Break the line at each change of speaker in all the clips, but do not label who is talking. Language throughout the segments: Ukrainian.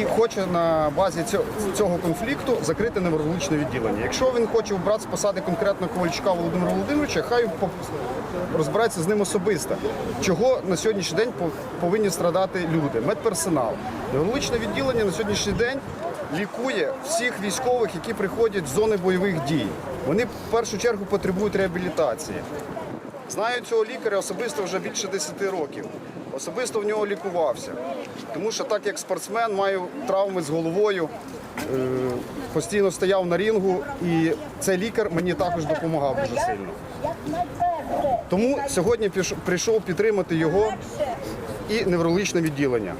і хоче на базі цього, конфлікту закрити неврологічне відділення. Якщо він хоче обрати з посади конкретно Ковальчука Володимира Володимировича, хай розбирається з ним особисто. Чого на сьогоднішній день повинні страдати люди? Медперсонал. Неврологічне відділення на сьогоднішній день лікує всіх військових, які приходять з зони бойових дій. Вони в першу чергу потребують реабілітації. Знаю цього лікаря особисто вже більше 10 років. Особисто в нього лікувався. Тому що так як спортсмен маю травми з головою, е, постійно стояв на рінгу, і цей лікар мені також допомагав дуже сильно. Тому сьогодні прийшов підтримати його і неврологічне відділення.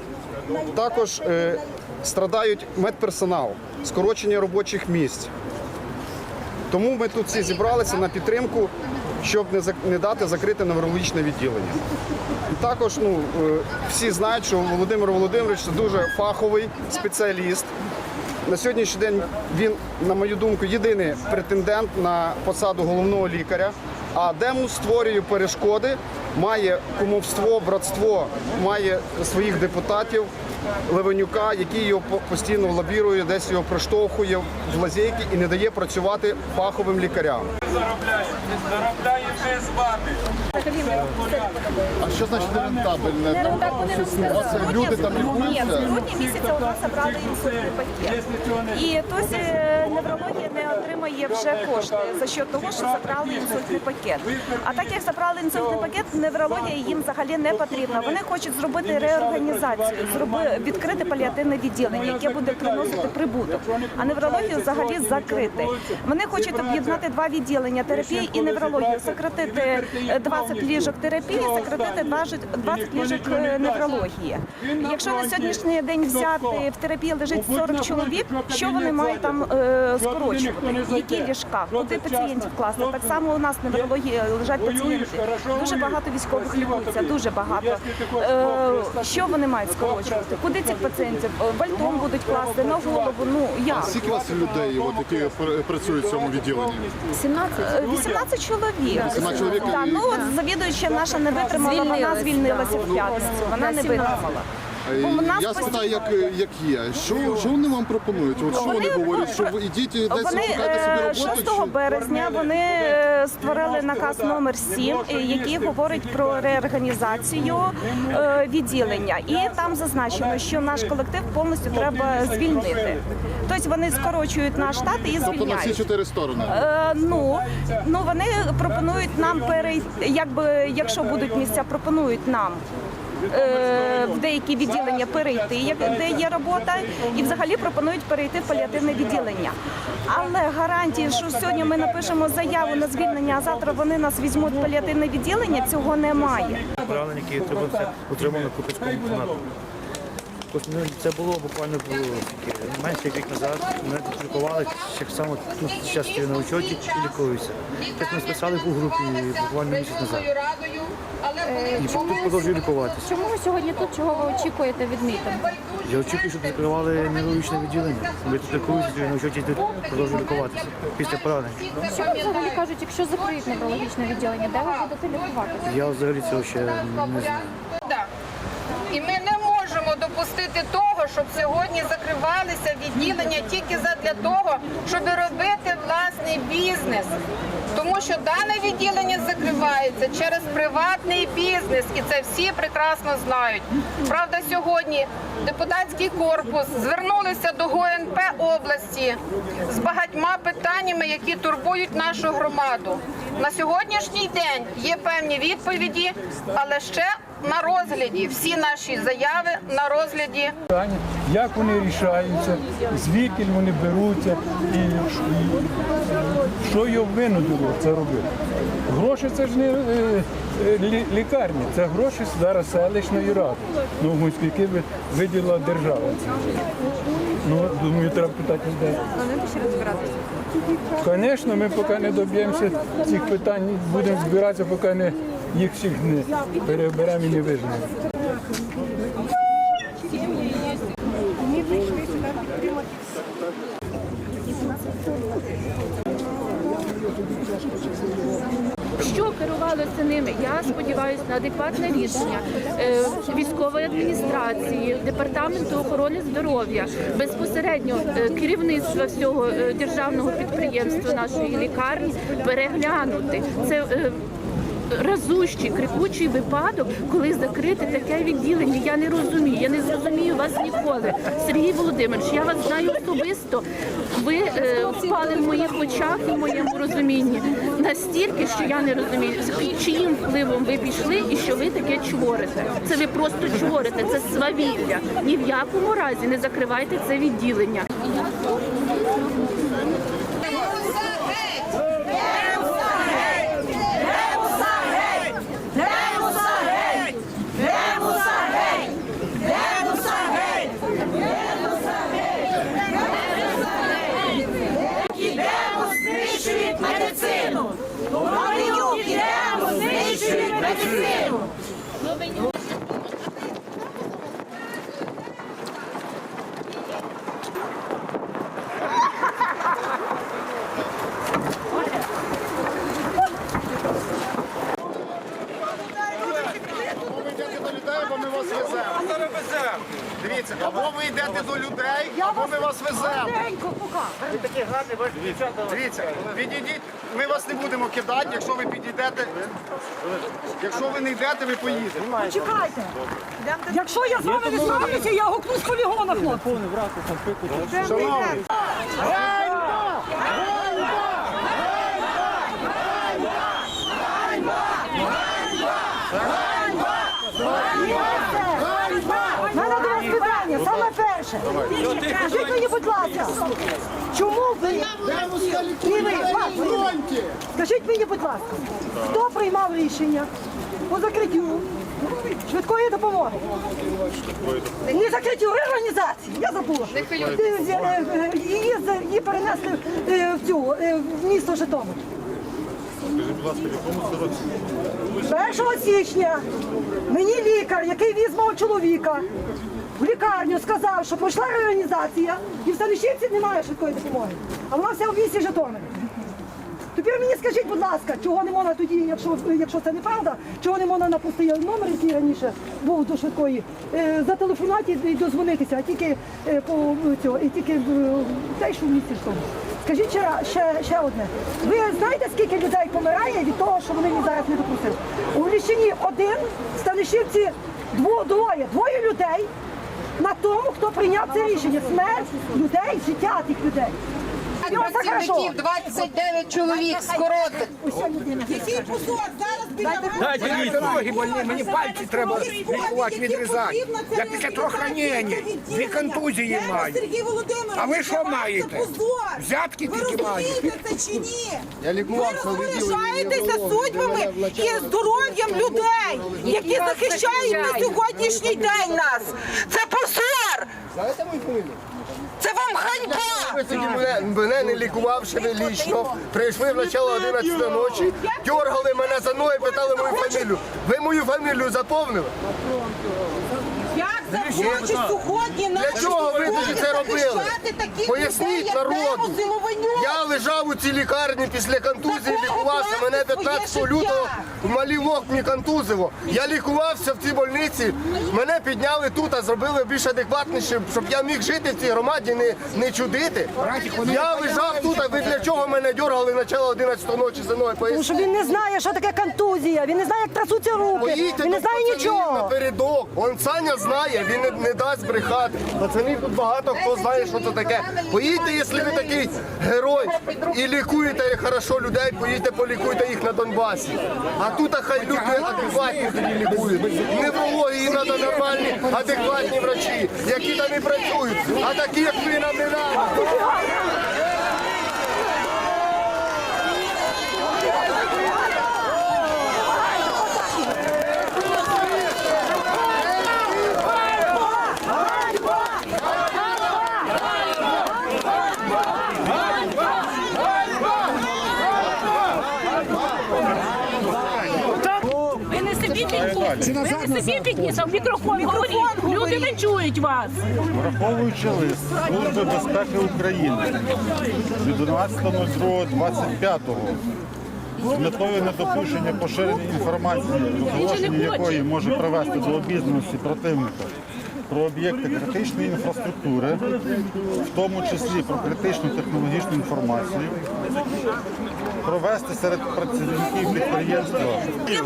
Також е, страдають медперсонал, скорочення робочих місць. Тому ми тут всі зібралися на підтримку, щоб не, дати закрити неврологічне відділення. Також ну, е, всі знають, що Володимир Володимирович це дуже фаховий спеціаліст. На сьогоднішній день він, на мою думку, єдиний претендент на посаду головного лікаря. А Демус створює перешкоди, має кумовство, братство, має своїх депутатів Левенюка, який його постійно лобірує, десь його приштовхує в лазейки і не дає працювати фаховим лікарям.
заробляєте, заробляєте з вами.
А що значить нерентабельне?
Ну, так вони
Тобто, у люди там
Ні,
лікуються?
в грудні місяця у нас забрали інсультний пакет. І тось е, неврологія не отримає вже кошти за що того, що забрали інсультний пакет. А так як забрали інсультний пакет, неврологія їм взагалі не потрібна. Вони хочуть зробити реорганізацію, зроби відкрити паліативне відділення, яке буде приносити прибуток. А неврологію взагалі закрити. Вони хочуть об'єднати два відділення терапії і неврологію, сократити е, 20 ліжок терапії, сократити 20 20 ліжок е, неврології. Якщо на сьогоднішній день взяти в терапії лежить 40 чоловік, що вони мають там е, скорочувати? Які ліжка? Куди пацієнтів класти? Так само у нас в неврології лежать пацієнти. Дуже багато військових лікується, дуже багато. Е, що вони мають скорочувати? Куди цих пацієнтів? Вальтом будуть класти на голову. Ну як?
Скільки у вас людей, от, які пр- працюють в цьому відділенні?
17 18 чоловік.
18 чоловік
Так, ну от завідуюча наша не витримала, вона звільнилася в п'ятницю. Вона не витримала.
Е,
Бо в нас
Я спитаю, як, як є. Що, що вони вам пропонують? От що вони говорять? Що ви ідіть десь
Вони
шукайте собі
е,
роботу?
6
чи-
березня вони е, створили наказ номер 7, е, який говорить про реорганізацію е, відділення. І там зазначено, що наш колектив повністю треба звільнити. Тобто вони скорочують наш штат і
Тобто на всі чотири сторони.
Е, ну, ну вони пропонують нам перейти, якби якщо будуть місця, пропонують нам. е, В деякі відділення перейти, як- де є робота, і взагалі пропонують перейти в паліативне відділення. Але гарантії, що сьогодні ми напишемо заяву на звільнення, а завтра вони нас візьмуть в паліативне відділення, цього немає.
поранені, які отримали, отримали Тобто, ну, Це було буквально було менше як рік назад. Мене тут лікували, так само тут зараз стою на учоті і лікуюся. Так ми списали по групі буквально місяць назад. І тут продовжую лікуватися.
Чому ви сьогодні тут? Чого ви очікуєте від мітингу?
Я очікую, щоб закривали неврологічне відділення. Ми тут лікуюся, на учоті тут продовжую лікуватися після поранень.
Що взагалі кажуть, якщо закриють неврологічне відділення, де ви будете лікуватися?
Я взагалі цього ще не знаю.
І ми не можемо допустити того, щоб сьогодні закривалися відділення тільки задля того, щоб робити власний бізнес. Тому що дане відділення закривається через приватний бізнес, і це всі прекрасно знають. Правда, сьогодні депутатський корпус звернулися до ГУНП області з багатьма питаннями, які турбують нашу громаду. На сьогоднішній день є певні відповіді, але ще на розгляді всі наші заяви на розгляді
як вони рішаються, звідки вони беруться і, що його винудило це робити. Гроші це ж не е, е, лі- лікарні, це гроші зараз селищної ради. Ну, ви- виділила держава. Ну, думаю, треба питати де. Звісно, ми поки не доб'ємося цих питань, будемо збиратися, поки не їх всіх не переберемо і не вижнемо.
що керувалося ними? Я сподіваюся на адекватне рішення е, військової адміністрації, департаменту охорони здоров'я, безпосередньо е, керівництва всього е, державного підприємства нашої лікарні переглянути це. Разущий, крикучий випадок, коли закрити таке відділення. Я не розумію, я не зрозумію вас ніколи. Сергій Володимирович, я вас знаю особисто. Ви е, впали в моїх очах і в моєму розумінні настільки, що я не розумію, з чиїм впливом ви пішли і що ви таке чворите. Це ви просто чворите, це свавілля. Ні в якому разі не закривайте це відділення.
Ви йдете до людей, або ми вас веземо. Дивіться, або ви йдете до людей, або ми вас веземо. Дивіться, Дивіться, підійдіть, ми вас не будемо кидати, якщо ви підійдете. Якщо ви не йдете, ви поїдете.
Чекайте. Якщо я з вами не справлюся, я гукну з полігона, хлопці.
Шановні,
У мене до вас питання, саме перше. Скажіть мені, будь ласка, чому ви... І ви, вас, ви. Скажіть мені, будь ласка, хто приймав рішення по закриттю швидкої допомоги? Не закриттю реорганізації, я забула. Е, е, е, Її, її перенесли в цю, в місто Житомир. 1 січня мені лікар, який віз мого чоловіка, в лікарню сказав, що пройшла реорганізація і в Станишівці немає швидкої допомоги, а вона вся в місті Житомирі. Тепер мені скажіть, будь ласка, чого не можна тоді, якщо, якщо це неправда, чого не можна на пустий номер, який раніше був до швидкої, е, зателефонувати і дозвонитися, а тільки е, по цього, і тільки в те, що в місті Житомир. Скажіть ще, ще, ще одне. Ви знаєте, скільки людей помирає від того, що вони зараз не допустили? У Ліщині один, в Станишівці дво, двоє, двоє людей на тому, хто прийняв це рішення. Смерть людей, життя тих людей.
Працівників 29 чоловік скоротить.
Дайте мені ноги мені пальці треба лікувати, відрізати. Я після трьох ранень, дві контузії маю.
Сергій Володимирович,
А ви що маєте? Взятки
ви
тільки маєте.
розумієте це чи ні?
Я
Ви розпоряджаєтеся судьбами і здоров'ям людей, які захищають на сьогоднішній день нас. Це позор!
Знаєте мою фамілію?
Це вам ганьба!
Мене, мене не лікувавши лічно, прийшли в начало 11 ночі, дергали мене за ноги, питали мою фамілію. Ви мою фамілію заповнили?
Захочуть сьогодні наші
Для чого ви тоді це робили? Поясніть народу. Я лежав у цій лікарні після контузії, лікувався. Мене
покласти
15 лютого в малівок мені контузило. Я лікувався в цій больниці. Мене підняли тут, а зробили більш адекватніше, щоб я міг жити в цій громаді, не, не чудити. Я лежав тут, а ви для чого мене дергали начало 11 ночі за мною?
Тому що він не знає, що таке контузія, він не знає, як трасуться руки, він не знає нічого.
напередок. Он Саня знає, він не, не дасть брехати. Пацанів тут багато хто знає, що це таке. Поїдьте, якщо ви такий герой і лікуєте хорошо людей, поїдьте, полікуйте їх на Донбасі. А тут а хай люди адекватні тоді лікують. Неврології треба нормальні, адекватні врачі, які там і працюють. А такі, як ви, нам не треба.
Ви не собі підніс, ви не собі підніс, а в мікрофон говоріть. Люди не чують вас.
Враховуючи лист Служби безпеки України від 12.02.25 з метою недопущення поширення інформації, розголошення якої може привести до обізнаності противника про об'єкти критичної інфраструктури, в тому числі про критичну технологічну інформацію, провести серед працівників підприємства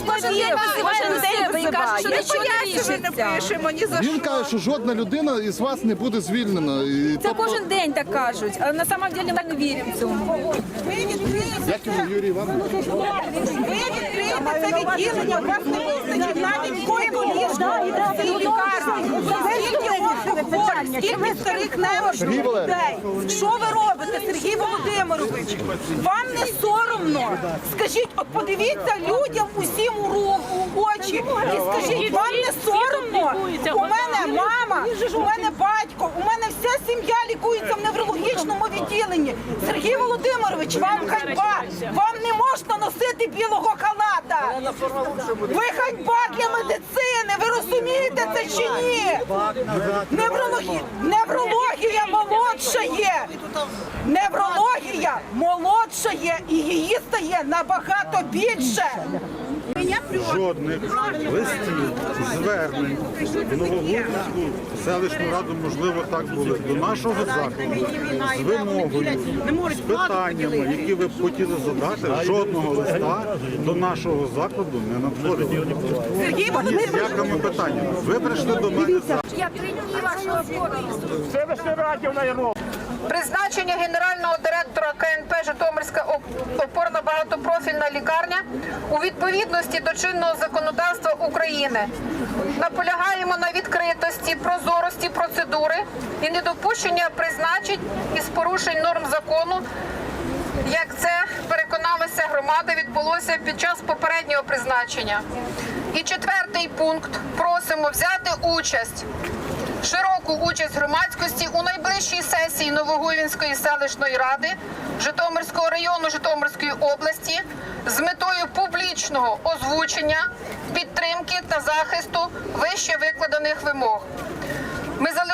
Кожен день визиває, каже, що нічого не за
Він каже, що жодна людина із вас не буде звільнена. І,
Це кожен день так кажуть, а на самом деле ми не віримо цьому.
Як його Юрій Іванович?
Ви це відділення, у вас не вистачить навіть койку ліжка в цій лікарні. Скільки онкохворих, скільки старих немощних людей. Що ви робите, Сергій Володимирович? Вам не соромно? Скажіть, от подивіться людям усім у ру- у очі і скажіть, вам не соромно? У мене мама, у мене батько, у мене вся сім'я лікується в неврологічному відділенні. Сергій Володимирович, вам ганьба! Вам не можна носити білого! Ви ганьба для медицини! Ви розумієте це чи ні? Неврологія, неврологія молодшає! Неврологія молодшає і її стає набагато більше!
жодних листів, звернень в селищну раду, можливо, так були, до нашого закладу з вимогою, з питаннями, які ви б хотіли задати, жодного листа до нашого закладу не надходило.
Сергій Володимирович,
якими питаннями. Ви прийшли до мене за.
Я три дні вашого обов'язку.
Призначення генерального директора КНП Житомирська оп- опорна багатопрофільна лікарня у відповідності до чинного законодавства України. Наполягаємо на відкритості, прозорості процедури і недопущення призначень із порушень норм закону. Як це переконалася громада, відбулося під час попереднього призначення. І четвертий пункт просимо взяти участь широку участь громадськості у найближчій сесії Новогуйвінської селищної ради Житомирського району Житомирської області з метою публічного озвучення, підтримки та захисту вище викладених вимог.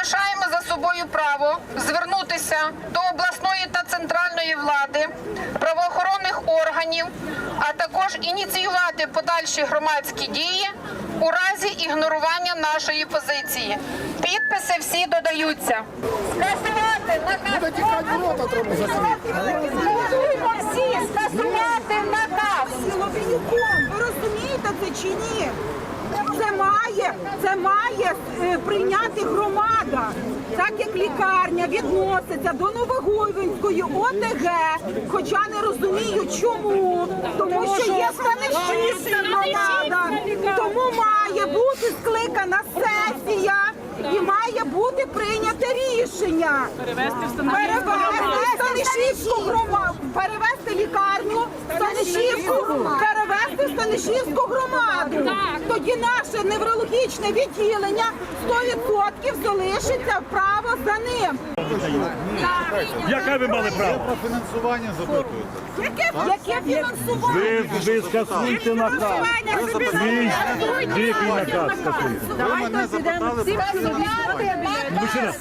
Залишаємо за собою право звернутися до обласної та центральної влади, правоохоронних органів, а також ініціювати подальші громадські дії у разі ігнорування нашої позиції. Підписи всі додаються. Скасувати наказ. Всі, скасувати наказ.
Ви розумієте це чи ні? Це має, це має е, прийняти громада, так як лікарня відноситься до Новогойвинської ОТГ, хоча не розумію чому, тому що є станишівська громада, тому має бути скликана сесія і має бути прийняте рішення. Перевести Станишівську громаду, перевести лікарню, в Станишівську, перевести в Станишівську громаду. Тоді наше неврологічне відділення 100% залишиться право за ним.
Яке ви мали право? Про фінансування запитуєте.
Яке, яке фінансування?
ви скасуйте наказ. Свій дикий наказ скасуйте. Ви мене запитали про
Мужчина,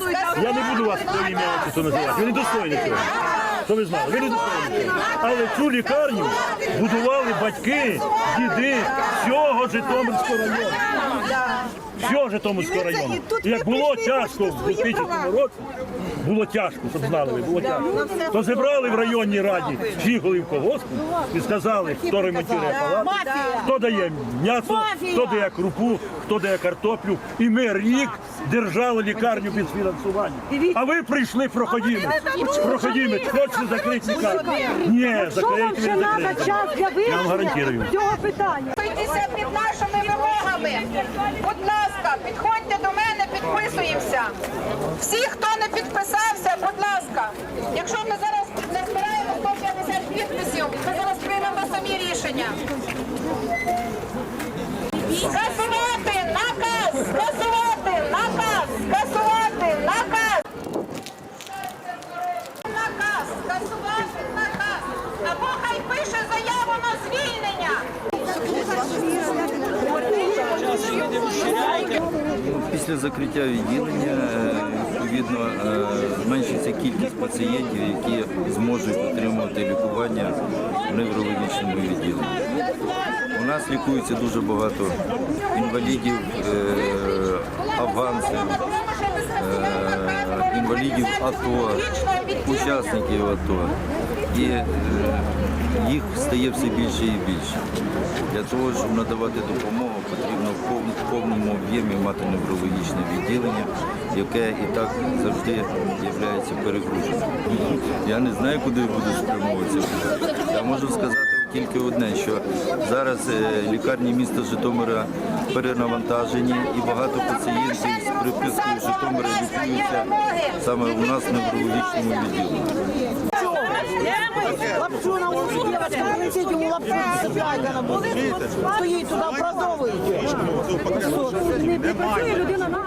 Я не буду вас по ім'я отчеству називати. Ви не достойні цього. То ви знали, ви не достойні цього. Але цю лікарню будували батьки, діди всього Житомирського району. Всього Житомирського району. І як було тяжко в 2000 році, було тяжко, щоб знали ви, було тяжко. То зібрали в районній раді всіх голів колгоспу і сказали, хто ремонтує палату, хто дає м'ясо, хто дає крупу, хто дає картоплю. І ми рік держали лікарню без фінансування. А ви прийшли проходімець. Проходімець, хочете закрити лікарню? Ні, закрийте ви не закрийте. Я вам гарантую.
Цього питання.
Під нашими вимогами. Ласка, підходьте до мене, підписуємося. Всі, хто не підписався, будь ласка. Якщо ми зараз не збираємо 150 підписів, ми зараз приймемо самі рішення. Скасувати наказ! Скасувати наказ! Скасувати наказ! Наказ! Скасувати наказ! Або хай пише заяву на звільнення!
Після закриття відділення е, відповідно е, зменшиться кількість пацієнтів, які зможуть отримувати лікування в неврологічному відділенні. У нас лікується дуже багато інвалідів, е, авансів, інвалідів АТО, учасників АТО. І їх стає все більше і більше. Для того, щоб надавати допомогу, потрібно повному об'ємі мати неврологічне відділення, яке і так завжди є перегруженим. Я не знаю, куди буду спрямовуватися. Я можу сказати тільки одне, що зараз е, лікарні міста Житомира перенавантажені і багато пацієнтів з припискою Житомира лікуються саме у нас в неврологічному відділенні.
Лапшу на вулиці, дівчатка, принесіть йому лапшу, сипляйте на. Стоїть туди, продовує.
Не працює людина на